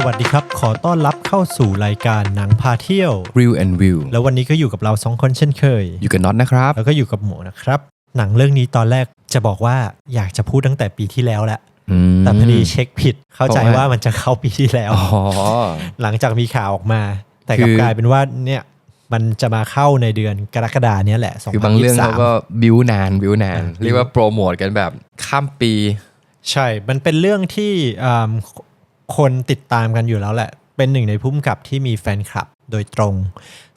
สวัสดีครับ ขอต้อนรับเข้าสู่รายการหนังพาเที่ยว Real and View แล้ววันนี้ก็อยู่กับเราสองคนเช่นเคย อยู่กับน็อตนะครับ แล้วก็อยู่กับหมูนะครับ หนังเรื่องนี้ตอนแรกจะบอกว่าอยากจะพูดตั้งแต่ปีที่แล้วแหละมแต่พอดีเช็คผิด เข้าใจเพราะว่าว่ามันจะเข้าปีที่แล้วอ๋อหลังจากมีข่าวออกมา แต่กลับคือกลายเป็นว่าเนี่ยมันจะมาเข้าในเดือนกรกฎาเนี้ยแหละคือบางเรื่องเขาก็2023บิวนานบิวนานอ่าเรียกว่าโปรโมทกันแบบข้ามปี ใช่ มันเป็นเรื่องที่อืม คนติดตามกันอยู่แล้วแหละ เป็นหนึ่งในพุ่มกับที่มีแฟนคลับโดยตรง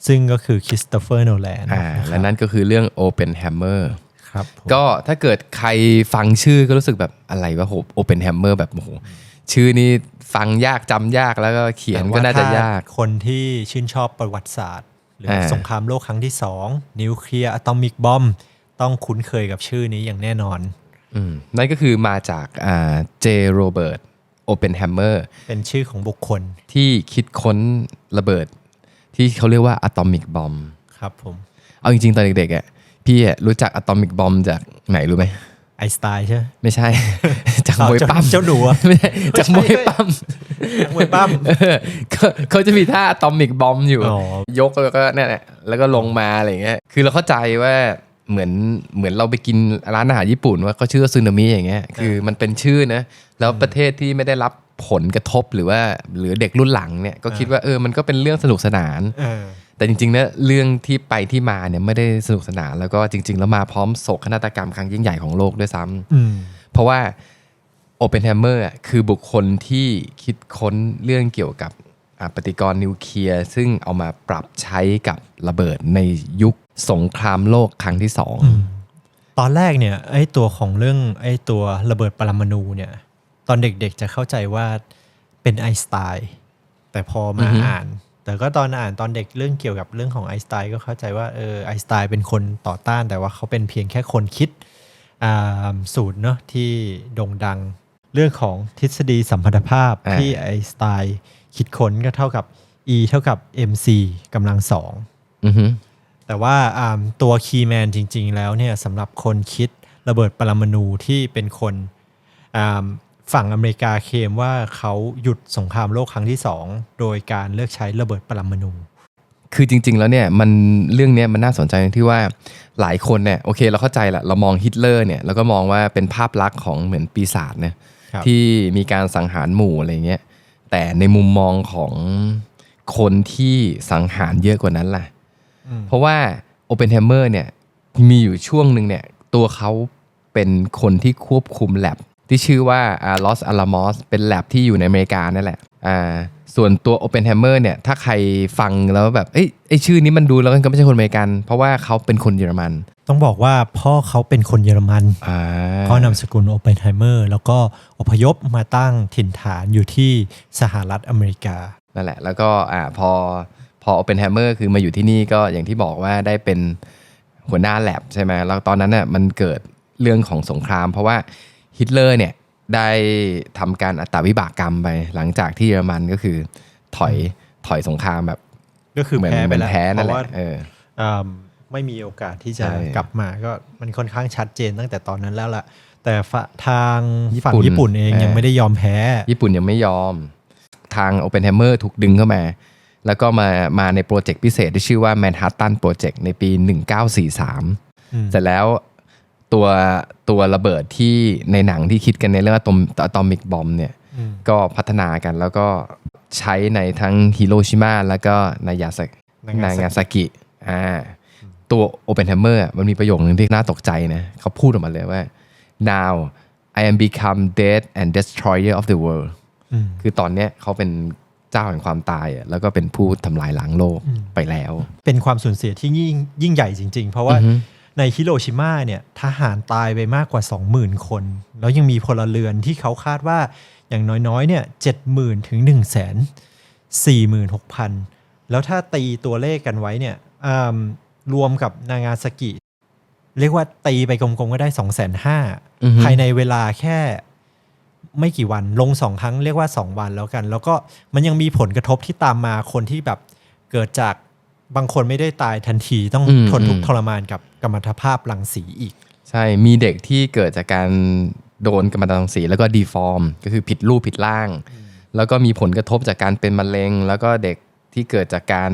ซึ่งก็คือคริสโตเฟอร์โนแลนอ่าและนั่นก็คือเรื่อง Open Hammer ครับผมก็ถ้าเกิดใครฟังชื่อก็รู้สึกแบบอะไรวะโห Open Hammer แบบโอ้โหชื่อนี้ฟังยากจำยากแล้วก็เขียนก็น่าจะยากแต่ว่ถ้คนที่ชื่นชอบประวัติศาสตร์ หรืออาสงครามโลกครั้งที่สองนิวเคลียร์อะตอมิกบอมต้องคุ้นเคยกับชื่อนี้อย่างแน่นอนอืมนั่นก็คือมาจากอ่าเจโรเบิร์ต โอเปนแฮมเมอร์เป็นชื่อของบุคคลที่คิดค้นระเบิด ที่เขาเรียกว่าอะตอมิกบอมครับผม เอาจริงๆ ตอนเด็กๆอะพี่อะรู้จักอะตอมิกบอมจากไหนรู้ไหมไอน์สไตล์ใช่ไหมไม่ใช่ จากอ้าวมวยปั้มเจ้าหนูอะไม่ใช่จากมวยปั้มมวยปั้มเออเขาเขาจะมีท่าอะตอมิกบอมอยู่อ๋อยกแล้วก็เนี่ยแหละแล้วก็ลงมาอะไรอย่างเงี้ยคือเราเข้าใจว่า เหมือนเหมือนเราไปกินร้านอาหารญี่ปุ่นว่าเขาชื่อว่าซึนามิอย่างเงี้ยคือมันเป็นชื่อนะ แล้วประเทศที่ไม่ได้รับผลกระทบหรือว่าหรือเด็กรุ่นหลังเนี่ยก็คิดว่าเออมันก็เป็นเรื่องสนุกสนานเออแต่จริงๆนะเรื่องที่ไปที่มาเนี่ยไม่ได้สนุกสนานแล้วก็จริง ๆ แล้วมาพร้อมโศกนาฏกรรมครั้งยิ่งใหญ่ของโลกด้วยซ้ำอืมเพราะว่าโอเปนแฮมเมอร์คือบุคคลที่คิดค้นเรื่องเกี่ยวกับอ่าปฏิกรณ์นิวเคลียร์ซึ่งเอามาปรับใช้กับระเบิดในยุคสงครามโลกครั้งที่สองตอนแรกเนี่ยไอตัวของเรื่องไอตัวระเบิดปรมาณูเนี่ย ตอนเด็กๆจะเข้าใจว่าเป็นไอน์สไตน์แต่พอมาอ่าน แต่ก็ตอนอ่านตอนเด็กเรื่องเกี่ยวกับเรื่องของไอน์สไตน์ก็เข้าใจว่าเออไอน์สไตน์เป็นคนต่อต้านแต่ว่าเขาเป็นเพียงแค่คนคิดอ่าสูตรเนาะที่โด่งดังเรื่องของทฤษฎีสัมพัทธภาพอ่าที่ไอน์สไตน์คิดค้นก็เท่ากับ E เท่ากับ mc กำลังสองอือฮึ แต่ว่าอ่าตัวคีย์แมนจริง ๆ แล้วเนี่ยสำหรับคนคิดระเบิดปรมาณูที่เป็นคนอ่าฝั่งอเมริกาเคลมว่าเขาหยุดสงครามโลกครั้งที่สองโดยการเลือกใช้ระเบิดปรมาณูคือจริง ๆ แล้วเนี่ยมันเรื่องเนี้ยมันน่าสนใจตรงที่ว่าหลายคนเนี่ยโอเคเราเข้าใจแหละเรามองฮิตเลอร์เนี่ยเราก็มองว่าเป็นภาพลักษณ์ของเหมือนปีศาจนะครับที่มีการสังหารหมู่อะไรเงี้ยแต่ในมุมมองของคนที่สังหารเยอะกว่านั้นล่ะ เพราะว่าโอเปนแฮมเมอร์เนี่ยมีอยู่ช่วงหนึ่งเนี่ยตัวเขาเป็นคนที่ควบคุมแลบที่ชื่อว่าลอสอาลามอสเป็นแลบที่อยู่ในอเมริกานั่นแหละอ่าส่วนตัวโอเปนแฮมเมอร์เนี่ยถ้าใครฟังแล้วแบบเอ้ยไอชื่อนี้มันดูแล้วมันก็ไม่ใช่คนอเมริกัน เพราะว่าเขาเป็นคนเยอรมัน ต้องบอกว่าพ่อเขาเป็นคนเยอรมันอ่าพ่อนามสกุลโอเปนไฮเมอร์แล้วก็อพยพมาตั้งถิ่นฐานอยู่ที่สหรัฐอเมริกานั่นแหละ แล้วก็อ่าพอ พอโอเปนแฮมเมอร์คือมาอยู่ที่นี่ก็อย่างที่บอกว่าได้เป็นหัวหน้าแลบใช่ไหมแล้วตอนนั้นน่ะมันเกิดเรื่องของสงคราม เพราะว่าฮิตเลอร์เนี่ยได้ทำการอัตวิบากกรรมไป หลังจากที่เยอรมันก็คือถอยถอยสงครามแบบ ก็คือเหมือนแพ้เหไปมือนแล้วแพ้นั่นเพแหราะละว่าเอออ่าไม่มีโอกาสที่จะใช่กลับมาก็มันค่อนข้างชัดเจนตั้งแต่ตอนนั้นแล้วล่ะ แต่ฝทางญี่ปุ่นฝั่งญี่ปุ่นเองเออยังไม่ได้ยอมแพ้ ญี่ปุ่นยังไม่ยอม ทาง Open Hammer ถูกดึงเข้ามา แล้วก็มามาในโปรเจกต์พิเศษที่ชื่อว่า Manhattan Project ในปี 1943 เสร็จแล้วตัวตัวระเบิดที่ในหนังที่คิดกันในเรื่องอะตอมอะตอมิกบอมเนี่ยอืมก็พัฒนากันแล้วก็ใช้ในทั้งฮิโรชิมาแล้วก็นายาส Nagasaki นางาซากิอ่าตัวโอเปนแฮมเมอร์มันมีประโยคนึงที่น่าตกใจนะเขาพูดออกมาเลยว่า now I am become dead and destroyer of the world อืมคือตอนเนี้ยเขาเป็น เจ้าแห่งความตายอะแล้วก็เป็นผู้ทำลายล้างโลกไปแล้ว เป็นความสูญเสียที่ยิ่งยิ่งใหญ่จริง ๆ เพราะว่าในฮิโรชิมาเนี่ยทหารตายไปมากกว่า 20,000 คน แล้วยังมีพลเรือนที่เขาคาดว่าอย่างน้อยๆเนี่ย70,000ถึง1 4 6 0 0 0แล้วถ้าตีตัวเลขกันไว้เนี่ยอ่ารวมกับนางาซากิ เรียกว่าตีไปกลมๆก็ได้2 5 0 0อือฮึ0ภายในเวลาแค่ ไม่กี่วันลงสองครั้งเรียกว่า 2 วันแล้วกัน แล้วก็มันยังมีผลกระทบที่ตามมาคนที่แบบเกิดจากบางคนไม่ได้ตายทันทีต้องอืมทนทุกอืข์มทรมานกับกัมมันตภาพรังสีอีก ใช่มีเด็กที่เกิดจากการโดนกัมมันตรังสีแล้วก็ดีฟอร์ม ก็คือผิดรูปผิดร่าง แล้วก็มีผลกระทบจากการเป็นมะเร็ง แล้วก็เด็กที่เกิดจากการ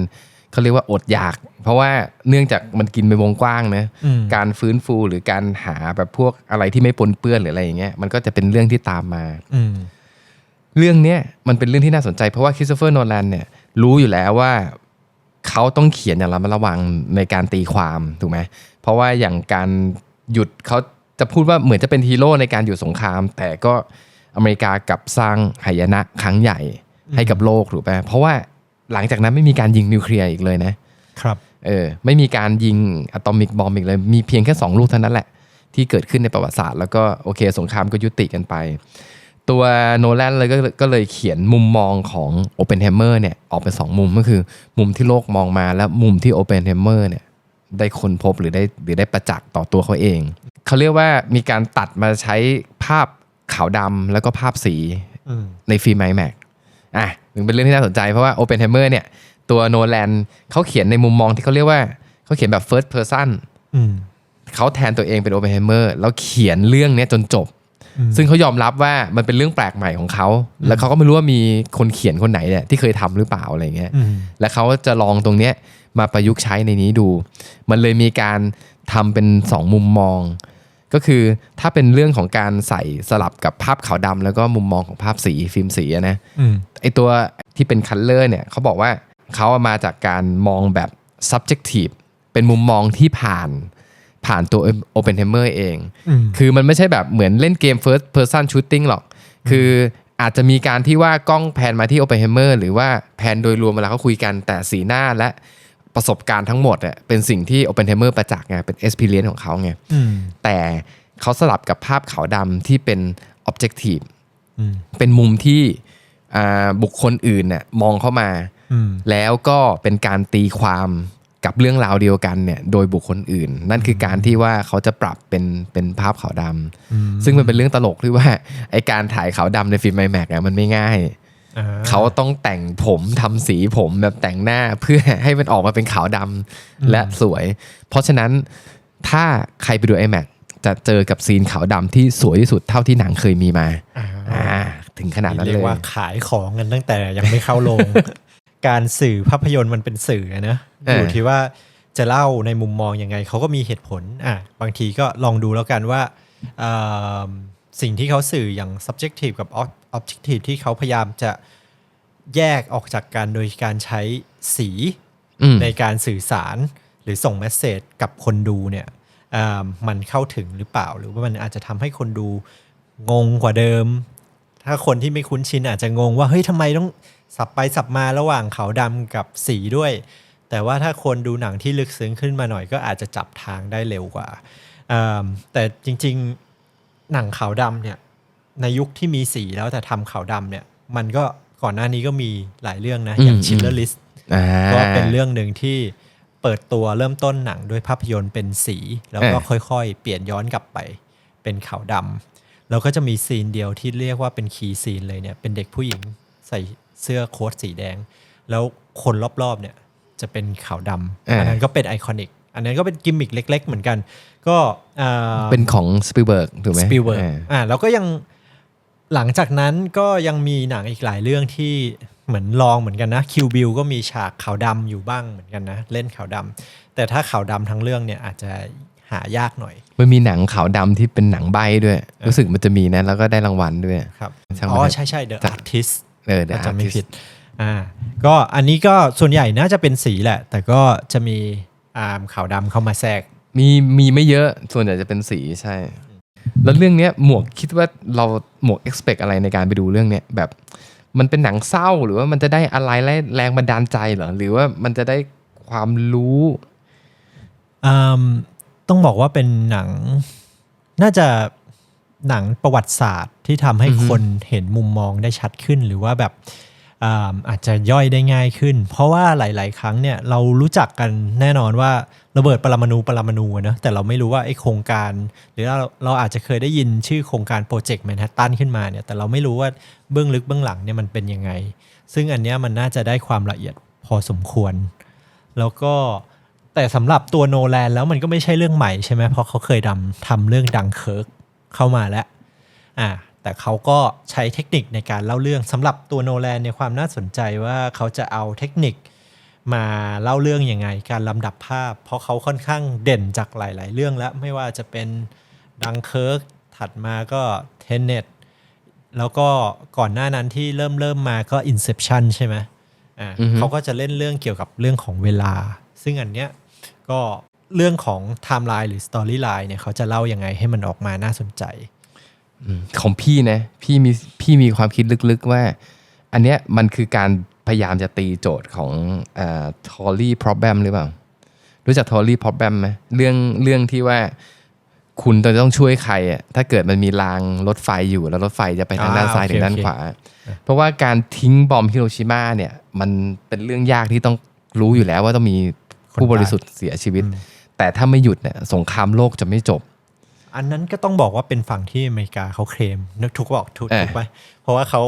เขาเรียกว่าอดอยาก เพราะว่าเนื่องจากมันกินไปวงกว้างนะอืมการฟื้นฟูหรือการหาแบบพวกอะไรที่ไม่ปนเปื้อนหรืออะไรอย่างเงี้ยมันก็จะเป็นเรื่องที่ตามมาอืมเรื่องเนี้ยมันเป็นเรื่องที่น่าสนใจเพราะว่าคริสโตเฟอร์โนแลนเนี่ย รู้อยู่แล้วว่าเขาต้องเขียนอย่างระมัดระวังในการตีความถูกไหมเพราะว่าอย่างการหยุดเขาจะพูดว่าเหมือนจะเป็นฮีโร่ในการหยุดสงคราม แต่ก็อเมริกากลับสร้างหายนะครั้งใหญ่ให้กับโลกถูกไหมเพราะว่า หลังจากนั้นไม่มีการยิงนิวเคลียร์อีกเลยนะครับเออไม่มีการยิงอะตอมิกบอมอีกเลย มีเพียงแค่ 2 ลูกเท่านั้นแหละ ที่เกิดขึ้นในประวัติศาสตร์ แล้วก็โอเค สงครามก็ยุติกันไป ตัวโนแลนเลยก็ก็เลยเขียนมุมมองของโอเปน h ฮมเมอร์เนี่ยออกเป็นสองมุมก็คือ มุมที่โลกมองมาและมุมที่โอเปน h ฮมเมอร์เนี่ยได้ค้นพบหรือได้หรือได้ประจักษ์ต่อตัวเขาเอง เขาเรียกว่ามีการตัดมาใช้ภาพขาวดำแล้วก็ภาพสีอืมในฟิล์ม IMAX อ่ะถึงเป็นเรื่องที่น่าสนใจเพราะว่า Oppenheimer เนี่ยตัวโนแลนเขาเขียนในมุมมองที่เขาเรียกว่าเขาเขียนแบบ first person อืมเขาแทนตัวเองเป็น Oppenheimer แล้วเขียนเรื่องเนี้ยจนจบอืมซึ่งเขายอมรับว่ามันเป็นเรื่องแปลกใหม่ของเขา แล้วเขาก็ไม่รู้ว่ามีคนเขียนคนไหนเนี่ยที่เคยทำหรือเปล่าอะไรเงี้ยอืมและเขาจะลองตรงเนี้ยมาประยุกต์ใช้ในนี้ดู มันเลยมีการทำเป็นสองมุมมอง ก็คือถ้าเป็นเรื่องของการใส่สลับกับภาพขาวดำแล้วก็มุมมองของภาพสีฟิล์มสีอะนะอืมไอตัวที่เป็นคัลเลอร์เนี่ยเขาบอกว่าเขาเอามาจากการมองแบบ subjective เป็นมุมมองที่ผ่านผ่านตัว Oppenheimer เองอืมคือมันไม่ใช่แบบเหมือนเล่นเกม first person shooting หรอก คืออาจจะมีการที่ว่ากล้องแพนมาที่ Oppenheimer หรือว่าแพนโดยรวมเวลาเขาคุยกันแต่สีหน้าและ ประสบการณ์ทั้งหมดอะเป็นสิ่งที่ Oppenheimer ประจักษ์ไงเป็น experience ของเขาไงอืมแต่เขาสลับกับภาพขาวดำที่เป็น objective อืมเป็นมุมที่อ่าบุคคลอื่นเนี่ยมองเข้ามาอืมแล้วก็เป็นการตีความกับเรื่องราวเดียวกันเนี่ยโดยบุคคลอื่น นั่นคือการที่ว่าเขาจะปรับเป็นเป็นภาพขาวดำซึ่งมันเป็นเรื่องตลกที่ว่าไอการถ่ายขาวดำในฟิล์มไอแม็กอะมันไม่ง่ายอ่า เขาต้องแต่งผมทำสีผมแบบแต่งหน้าเพื่อให้มันออกมาเป็นขาวดำและสวย เพราะฉะนั้นถ้าใครไปดู iMac จะเจอกับซีนขาวดำที่สวยที่สุดเท่าที่หนังเคยมีมาอ่าอ่าถึงขนาดนั้นเรีเลยกว่าขายของกันตั้งแต่ยังไม่เข้าโรงการสื่อภาพยนตร์มันเป็นสื่ออะนะเออออยู่ที่ว่าจะเล่าในมุมมองยังไงเขาก็มีเหตุผลอะบางทีก็ลองดูแล้วกันว่าเอ่อ สิ่งที่เขาสื่ออย่าง subjective กับ objective ที่เขาพยายามจะแยกออกจากกันโดยการใช้สีอืมในการสื่อสารหรือส่งเมสเซจกับคนดูเนี่ยอ่ามันเข้าถึงหรือเปล่า หรือว่ามันอาจจะทำให้คนดูงงกว่าเดิม ถ้าคนที่ไม่คุ้นชินอาจจะงงว่าเฮ้ยทำไมต้องสับไปสับมาระหว่างขาวดำกับสีด้วย แต่ว่าถ้าคนดูหนังที่ลึกซึ้งขึ้นมาหน่อยก็อาจจะจับทางได้เร็วกว่าอ่าแต่จริงๆ หนังขาวดำเนี่ย ในยุคที่มีสีแล้วแต่ทำขาวดำเนี่ย มันก็ก่อนหน้านี้ก็มีหลายเรื่องนะ อย่างอืมชิลเลอร์ลิสอ่าก็เป็นเรื่องหนึ่งที่เปิดตัวเริ่มต้นหนังด้วยภาพยนตร์เป็นสี แล้วก็เออค่อยๆ เปลี่ยนย้อนกลับไป เป็นขาวดำแล้วก็จะมีซีนเดียวที่เรียกว่าเป็นคีย์ซีนเลยเนี่ย เป็นเด็กผู้หญิงใส่เสื้อโค้ทสีแดง แล้วคนรอบๆเนี่ยจะเป็นขาวดำอันนั้นก็เป็นไอคอนิก อันนั้นก็เป็นกิมมิคเล็ก ๆ เหมือนกัน ก็อ่าเป็นของสปิลเบิร์กถูกไหมสปิลเบิร์กอ่าอ่าแล้วก็ยังหลังจากนั้นก็ยังมีหนังอีกหลายเรื่องที่เหมือนลองเหมือนกันนะคิวบิลก็มีฉากขาวดำอยู่บ้างเหมือนกันนะ เล่นขาวดำแต่ถ้าขาวดำทั้งเรื่องเนี่ยอาจจะหายากหน่อย มันมีหนังขาวดำที่เป็นหนังใบด้วย รู้สึกมันจะมีนะแล้วก็ได้รางวัลด้วยครับช่างอ๋มันอเถอะใช่ใช่ The จาก Artist เออ The ถ้าจะไม่ Artist ผิดอ่าก็อันนี้ก็ส่วนใหญ่น่าจะเป็นสีแหละ แต่ก็จะมี อ่าขาวดำเข้ามาแทรก มีมีไม่เยอะส่วนใหญ่จะเป็นสีใช่ แล้วเรื่องเนี้ยหมวกคิดว่าเราหมวก expect อะไรในการไปดูเรื่องเนี้ยแบบมันเป็นหนังเศร้าหรือว่ามันจะได้อะไรและแรงบันดาลใจเหรอหรือว่ามันจะได้ความรู้อืมต้องบอกว่าเป็นหนังน่าจะหนังประวัติศาสตร์ที่ทำให้คนเห็นมุมมองได้ชัดขึ้นหรือว่าแบบ อาจจะย่อยได้ง่ายขึ้น เพราะว่าหลาย ๆ ครั้งเนี่ยเรารู้จักกันแน่นอนว่าระเบิดปรมาณูปรมาณูเนอะแต่เราไม่รู้ว่าไอ้โครงการ หรือเราเราอาจจะเคยได้ยินชื่อโครงการโปรเจกต์แมนฮัตตันขึ้นมาเนี่ยแต่เราไม่รู้ว่าเบื้องลึกเบื้องหลังเนี่ยมันเป็นยังไง ซึ่งอันเนี้ยมันน่าจะได้ความละเอียดพอสมควร แล้วก็แต่สำหรับตัวโนแลนแล้วมันก็ไม่ใช่เรื่องใหม่ใช่ไหมเพราะเขาเคยทำทำเรื่องดังเคิร์กเข้ามาแล้วอ่า แต่แต่เขาก็ใช้เทคนิคในการเล่าเรื่องสำหรับตัวโนแลนในยความน่าสนใจว่าเขาจะเอาเทคนิคมาเล่าเรื่องยังไง การลำดับภาพ เพราะเขาค่อนข้างเด่นจากหลาย ๆ เรื่องแล้วไม่ว่าจะเป็นดังเคิร์กถัดมาก็เทนเน็ตแล้วก็ก่อนหน้านั้นที่เริ่มเริ่มมาก็ Inception ใช่ไหมอ่าอือฮึเขาก็จะเล่นเรื่องเกี่ยวกับเรื่องของเวลา ซึ่งอันเนี้ยก็เรื่องของไทม์ไลน์หรือสตอรี่ไลน์เนี่ยเขาจะเล่ายังไงให้มันออกมาน่าสนใจอืม ของพี่นะพี่มีพี่มีความคิดลึกๆว่า อันเนี้ยมันคือการพยายามจะตีโจทย์ของเอ่อ Tory problem หรือเปล่า รู้จัก Tory problem ไหมเรื่องเรื่องที่ว่าคุณจะต้องช่วยใครอะถ้าเกิดมันมีรางรถไฟอยู่แล้วรถไฟจะไปทางด้านอ่าซ้ายหรือโอเคด้านโอเคขวา เพราะว่าการทิ้งบอมฮิโรชิมาเนี่ย มันเป็นเรื่องยากที่ต้องรู้อยู่แล้วว่าต้องมีผู้บริสุทธิ์เสียชีวิต แต่ถ้าไม่หยุดเนี่ยสงครามโลกจะไม่จบ อันนั้นก็ต้องบอกว่าเป็นฝั่งที่อเมริกาเขาเคลมนึกถูกบอกถูกเออถูกไหมเพราะว่าเขา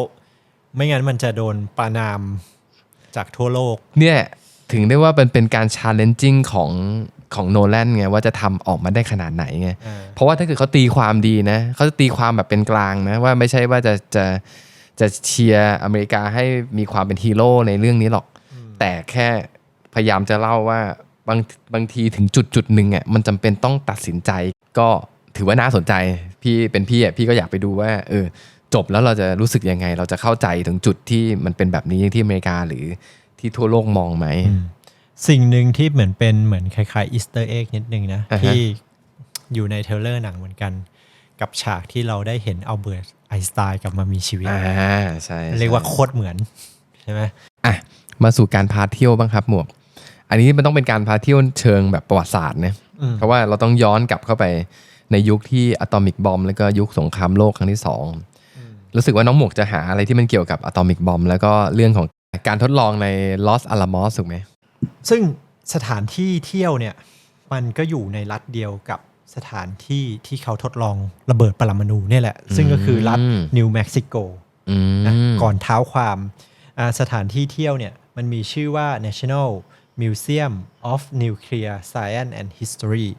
ไม่งั้นมันจะโดนประนามจากทั่วโลก เนี่ยถึงได้ว่าเป็นเป็นการ challenging ของของโนแลนไงว่าจะทำออกมาได้ขนาดไหนไงอ่าเพราะว่าถ้าเกิดเขาตีความดีนะเขาจะตีความแบบเป็นกลางนะว่าไม่ใช่ว่าจะจะจะเชียร์อเมริกาให้มีความเป็นฮีโร่ในเรื่องนี้หรอก แต่แค่พยายามจะเล่าว่าบางบางทีถึงจุดจุดหนึ่งอะมันจำเป็นต้องตัดสินใจก็ ถือว่าน่าสนใจพี่เป็นพี่อะพี่ก็อยากไปดูว่าเออจบแล้วเราจะรู้สึกยังไง เราจะเข้าใจถึงจุดที่มันเป็นแบบนี้ที่อเมริกาหรือที่ทั่วโลกมองไหม สิ่งหนึ่งที่เหมือนเป็นเหมือนคล้ายๆอีสเตอร์เอ็กนิดนึงนะอ่าฮะที่อยู่ในเทรลเลอร์หนังเหมือนกัน กับฉากที่เราได้เห็นอัลเบิร์ตไอน์สไตน์กลับมามีชีวิตอ่าใช่ใช่เรียกว่าโคตรเหมือนใช่ไหมอะมาสู่การพาเที่ยวบ้างครับหมวก อันนี้มันต้องเป็นการพาเที่ยวเชิงแบบประวัติศาสตร์นะอืมเพราะว่าเราต้องย้อนกลับเข้าไป ในยุคที่อะตอมิกบอมแล้วก็ยุคสงครามโลกครั้งที่สองรู้สึกว่าน้องหมวกจะหาอะไรที่มันเกี่ยวกับอะตอมิกบอมแล้วก็เรื่องของการทดลองในลอสอา a ามอสถูกไหม ซึ่งสถานที่เที่ยวเนี่ย มันก็อยู่ในรัฐเดียวกับสถานที่ที่เขาทดลองระเบิดปรมาณูเนี่ยแหละ ซึ่งก็คือรัฐนิวเม็กซิโกอืมนะก่อนเท้าความอ่าสถานที่เที่ยวเนี่ย มันมีชื่อว่า National Museum of Nuclear Science and History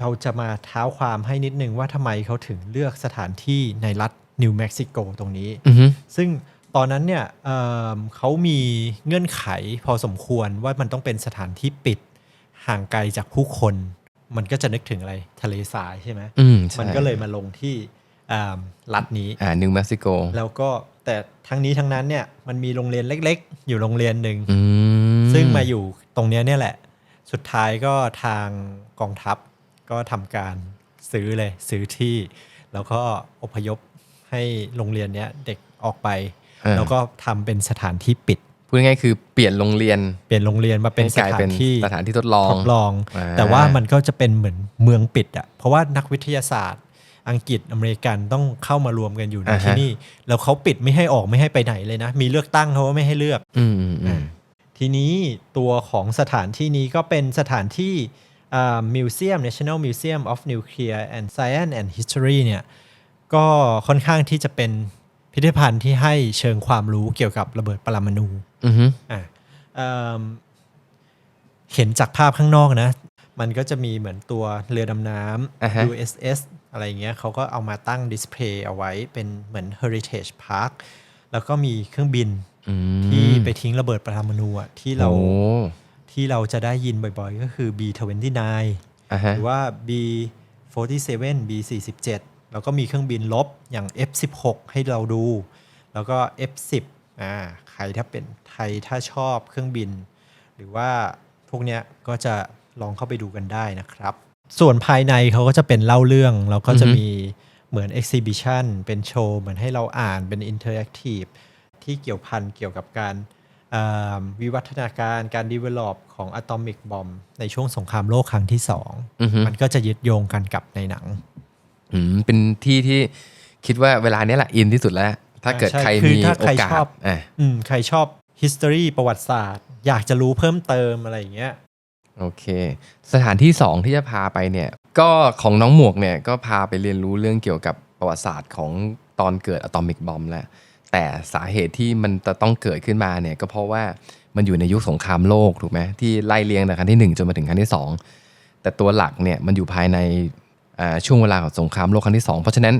เราจะมาเท้าความให้นิดนึงว่าทำไมเขาถึงเลือกสถานที่ในรัฐนิวเม็กซิโกตรงนี้อือฮึซึ่งตอนนั้นเนี่ยเอิ่มเขามีเงื่อนไขพอสมควรว่ามันต้องเป็นสถานที่ปิดห่างไกลจากผู้คน มันก็จะนึกถึงอะไรทะเลทรายใช่ไหมอืมใช่มันก็เลยมาลงที่อ่ารัฐนี้อ่านิวเม็กซิโกแล้วก็แต่ทั้งนี้ทั้งนั้นเนี่ยมันมีโรงเรียนเล็ก ๆ อยู่โรงเรียนหนึ่งอืมซึ่งมาอยู่ตรงเนี้ยเนี่ยแหละ สุดท้ายก็ทางกองทัพ ก็ทำการซื้อเลยซื้อที่ แล้วก็อพยพให้โรงเรียนเนี้ยเด็กออกไปแล้วก็ทำเป็นสถานที่ปิด พูดง่ายๆคือเปลี่ยนโรงเรียนเปลี่ยนโรงเรียนมาเป็นให้สกลายถาเป็นนที่ สถานที่ทดลอง ทดลอง อ่า แต่ว่ามันก็จะเป็นเหมือนเมืองปิดอะเพราะว่านักวิทยาศาสตร์ อังกฤษอเมริกันต้องเข้ามารวมกันอยู่ในอ่าฮะที่นี่ แล้วเขาปิดไม่ให้ออกไม่ให้ไปไหนเลยนะ มีเลือกตั้งเขาว่าไม่ให้เลือก อืมอืมอืมทีนี้ตัวของสถานที่นี้ก็เป็นสถานที่ มิวเซียม National Museum of Nuclear and Science and History เนี่ยก็ค่อนข้างที่จะเป็นพิพิธภัณฑ์ที่ให้เชิงความรู้เกี่ยวกับระเบิดปรมาณูอือฮึอะเอิ่มเห็นจากภาพข้างนอกนะ มันก็จะมีเหมือนตัวเรือดำน้อ่าฮะำ USS อะไรเงี้ยเขาก็เอามาตั้งดิสเพลย์เอาไว้เป็นเหมือน Heritage Park แล้วก็มีเครื่องบินอืมที่ไปทิ้งระเบิดปรมาณูอะที่เราโอ้ ที่เราจะได้ยินบ่อยๆ ก็คือ B29 อ่าหฮะรือว่า B47 B47 แล้วก็มีเครื่องบินลบอย่าง F16 ให้เราดู แล้วก็ F10 อ่าใครถ้าเป็นไทยถ้าชอบเครื่องบิน หรือว่าพวกเนี้ยก็จะลองเข้าไปดูกันได้นะครับ ส่วนภายในเขาก็จะเป็นเล่าเรื่อง แล้วก็จะอือฮึมีเหมือน exhibition เป็นโชว์ เหมือนให้เราอ่านเป็น interactive ที่เกี่ยวพันเกี่ยวกับการอ่า วิวัฒนาการการ develop ของ atomic bomb ในช่วงสงครามโลกครั้งที่สองอือฮึมันก็จะยึดโยงกันกับในหนังอืมเป็นที่ที่คิดว่าเวลาเนี้ยแหละอินที่สุดแล้ว ถ้าเกิดใช่ใครคือมีถ้าโอใครกาสชอบอะอืมใครชอบ history ประวัติศาสตร์ อยากจะรู้เพิ่มเติมอะไรอย่างเงี้ยโอเค สถานที่สองที่จะพาไปเนี่ย ก็ของน้องหมวกเนี่ยก็พาไปเรียนรู้เรื่องเกี่ยวกับประวัติศาสตร์ของตอนเกิดอะตอมิกบอมแล้ว แต่สาเหตุที่มันจะต้องเกิดขึ้นมาเนี่ยก็เพราะว่ามันอยู่ในยุคสงครามโลกถูกไหมที่ไล่เรียงแต่ครั้งที่หนึ่งจนมาถึงครั้งที่สองแต่ตัวหลักเนี่ยมันอยู่ภายในช่วงเวลาของสงครามโลกครั้งที่สองเพราะฉะนั้น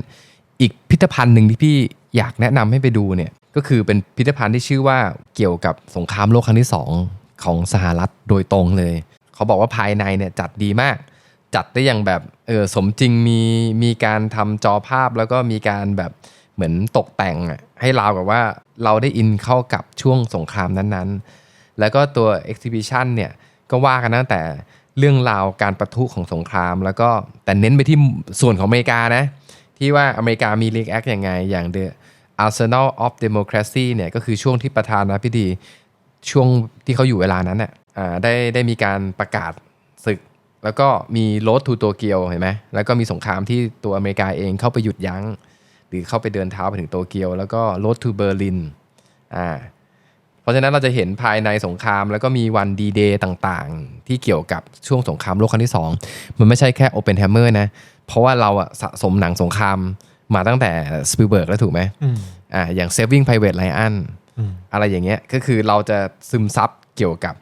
อีกพิพิธภัณฑ์หนึ่งที่พี่อยากแนะนำให้ไปดูเนี่ยก็คือเป็นพิพิธภัณฑ์ที่ชื่อว่าเกี่ยวกับสงครามโลกครั้งที่สองของสหรัฐโดยตรงเลย เขาบอกว่าภายในเนี่ยจัดดีมาก จัดได้อย่างแบบเออสมจริงมีมีการทำจอภาพแล้วก็มีการแบบเหมือนตกแต่งอะ ให้เราวกับว่าเราได้อินเข้ากับช่วงสงครามนั้นๆ แล้วก็ตัว exhibition เนี่ยก็ว่ากันตั้งแต่เรื่องราวการประทุของสงคราม แล้วก็แต่เน้นไปที่ส่วนของอเมริกานะ ที่ว่าอเมริกามี League Act ยังไง อย่าง The Arsenal of Democracy เนี่ยก็คือช่วงที่ประธานาธิบดีช่วงที่เขาอยู่เวลานั้นน่ะอ่าได้ได้มีการประกาศศึก แล้วก็มีโรดทูโตเกียวเห็นไหมแล้วก็มีสงครามที่ตัวอเมริกาเองเข้าไปหยุดยั้ง หรือเข้าไปเดินเท้าไปถึงโตเกียว แล้วก็โรดทูเบอร์ลินอ่าเพราะฉะนั้นเราจะเห็นภายในสงคราม แล้วก็มีวันดีเดย์ต่างๆ ที่เกี่ยวกับช่วงสงครามโลกครั้งที่ 2 มันไม่ใช่แค่โอเปนแฮมเมอร์นะ เพราะว่าเราอะสะสมหนังสงครามมาตั้งแต่สปิลเบิร์กแล้วถูกไหมอืมอ่าอย่าง Saving Private Ryan อืมอะไรอย่างเงี้ยก็คือเราจะซึมซับเกี่ยวกับ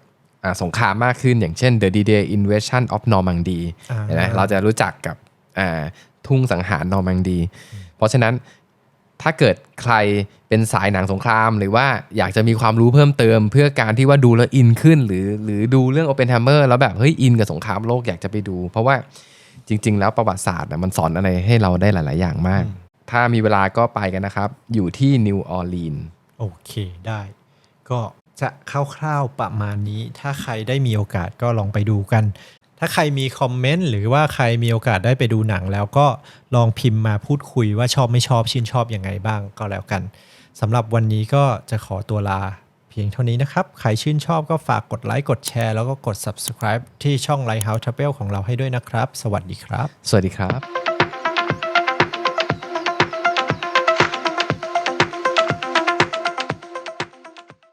อ่าสงครามมากขึ้นอย่างเช่น The D-Day Invasion of Normandy อ่าเห็นไหมเราจะรู้จักกับอ่าทุ่งสังหารนอร์มังดี เพราะฉะนั้นถ้าเกิดใครเป็นสายหนังสงคราม หรือว่าอยากจะมีความรู้เพิ่มเติม เพื่อการที่ว่าดูแล้วอินขึ้น หรือหรือดูเรื่อง Open Hammer แล้วแบบเฮ้ยอินกับสงครามโลกอยากจะไปดู เพราะว่าจริง ๆ แล้วประวัติศาสตร์น่ะมันสอนอะไรให้เราได้หลาย ๆ อย่างมาก ถ้ามีเวลาก็ไปกันนะครับ อยู่ที่นิวออร์ลีนโอเคได้ ก็จะคร่าวๆประมาณนี้ ถ้าใครได้มีโอกาสก็ลองไปดูกัน ถ้าใครมีคอมเมนต์หรือว่าใครมีโอกาสได้ไปดูหนัง แล้วก็ลองพิมพ์มาพูดคุยว่าชอบไม่ชอบชื่นชอบยังไงบ้างก็แล้วกันสำหรับวันนี้ก็จะขอตัวลาเพียงเท่านี้นะครับ ใครชื่นชอบก็ฝากกดไลค์กดแชร์แล้วก็กด subscribe ที่ช่อง Lighthouse Travel ของเราให้ด้วยนะครับ สวัสดีครับ สวัสดีครับ